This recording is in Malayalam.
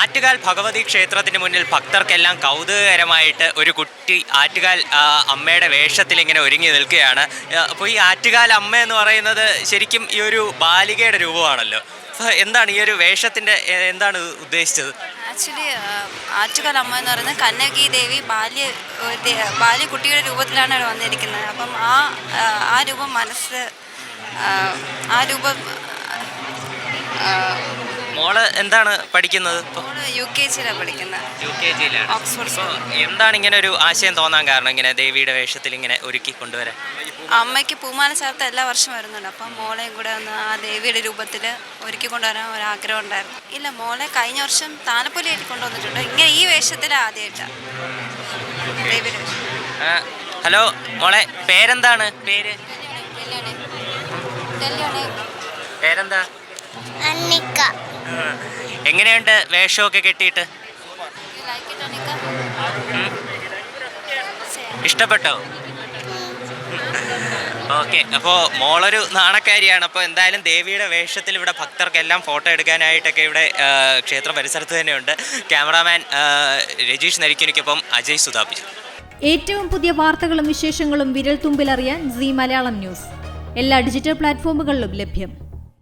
ആറ്റുകാൽ ഭഗവതി ക്ഷേത്രത്തിന് മുന്നിൽ ഭക്തർക്കെല്ലാം കൗതുകകരമായിട്ട് ഒരു കുട്ടി ആറ്റുകാൽ അമ്മയുടെ വേഷത്തിൽ ഇങ്ങനെ ഒരുങ്ങി നിൽക്കുകയാണ്. അപ്പോൾ ഈ ആറ്റുകാൽ അമ്മ എന്ന് പറയുന്നത് ശരിക്കും ഈ ഒരു ബാലികയുടെ രൂപമാണല്ലോ. അപ്പോൾ എന്താണ് ഈ ഒരു വേഷത്തിന്റെ എന്താണ് ഉദ്ദേശിച്ചത്? ആക്ച്വലി ആറ്റുകാൽ അമ്മ എന്ന് പറയുന്നത് കന്നകി ദേവി ബാല്യ ബാല്യ കുട്ടിയുടെ രൂപത്തിലാണ് വന്നിരിക്കുന്നത്. അപ്പം ആ ആ, രൂപം മനസ്സ് ആ രൂപം മോൾ എന്താണ് പഠിക്കുന്നത്? യു കെ ജിയിലാണ് പഠിക്കുന്നത് യു കെ ജിയിലാണ്. ഓക്സ്ഫോർഡ് എന്താണ് ഇങ്ങനെ ഒരു ആശയം തോന്നാൻ കാരണം ഇങ്ങനെ ദേവിയുടെ വേഷത്തിൽ ഇങ്ങനെ ഒരുക്കി കൊണ്ടുവരാൻ? അമ്മയ്ക്ക് പൂമാല ചേർത്ത് എല്ലാ വർഷവും വരുന്നുണ്ട്. അപ്പം മോളെയും കൂടെ ഒന്ന് ആ ദേവിയുടെ രൂപത്തിൽ ഒരുക്കി കൊണ്ടുവരാൻ ഒരു ആഗ്രഹം ഉണ്ടായിരുന്നു. ഇല്ല മോളെ കഴിഞ്ഞ വർഷം താലപ്പൊലിയായിട്ട് കൊണ്ടുവന്നിട്ടുണ്ട്. ഇങ്ങനെ ഈ വേഷത്തിൽ ആദ്യമായിട്ടാണ് ദേവിയുടെ വേഷം. ഹലോ മോളെ പേരെന്താണ്? പേര് പേരെന്താ? അന്നിക്ക. എങ്ങനെയുണ്ട് വേഷമൊക്കെ കെട്ടിയിട്ട്? ഇഷ്ടപ്പെട്ടോ? ഓക്കെ അപ്പോൾ മോളൊരു നാണക്കാരിയാണ്. അപ്പോൾ എന്തായാലും ദേവിയുടെ വേഷത്തിൽ ഇവിടെ ഭക്തർക്കെല്ലാം ഫോട്ടോ എടുക്കാനായിട്ടൊക്കെ ഇവിടെ ക്ഷേത്ര പരിസരത്ത് തന്നെയുണ്ട്. ക്യാമറാമാൻ രജീഷ് നരിക്കുനിക്കൊപ്പം അജയ് സുതാപി. ഏറ്റവും പുതിയ വാർത്തകളും വിശേഷങ്ങളും വിരൽ തുമ്പിലറിയാൻ സി മലയാളം ന്യൂസ്. എല്ലാ ഡിജിറ്റൽ പ്ലാറ്റ്ഫോമുകളിലും ലഭ്യം.